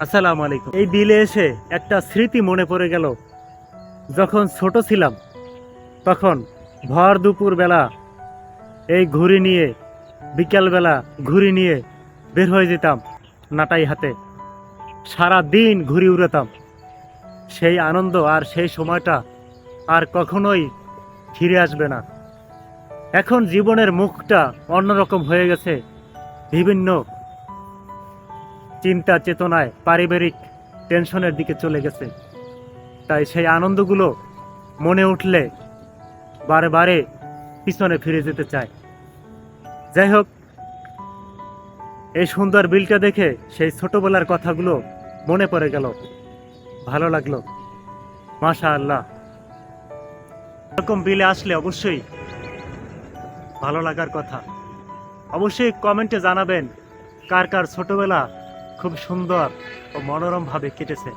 আসসালামু আলাইকুম। এই বিলে এসে একটা স্মৃতি মনে পড়ে গেল। যখন ছোট ছিলাম, তখন ভর দুপুর বেলা এই ঘুড়ি নিয়ে, বিকালবেলা ঘুড়ি নিয়ে বের হয়ে যেতাম নাটাই হাতে। সারা দিন ঘুরি উড়াতাম। সেই আনন্দ আর সেই সময়টা আর কখনোই ফিরে আসবে না। এখন জীবনের মুখটা অন্যরকম হয়ে গেছে। বিভিন্ন চিন্তা, চেতনায়, পারিবারিক টেনশনের দিকে চলে গেছে। তাই সেই আনন্দগুলো মনে উঠলে বারে বারে পিছনে ফিরে যেতে চায়। যাই হোক, এই সুন্দর বিলটা দেখে সেই ছোটবেলার কথাগুলো মনে পড়ে গেল। ভালো লাগল। মাশা আল্লাহ এরকম বিলে আসলে অবশ্যই ভালো লাগার কথা। অবশ্যই কমেন্টে জানাবেন কার কার ছোটবেলা খুব সুন্দর ও মনোরম ভাবে কেটেছে।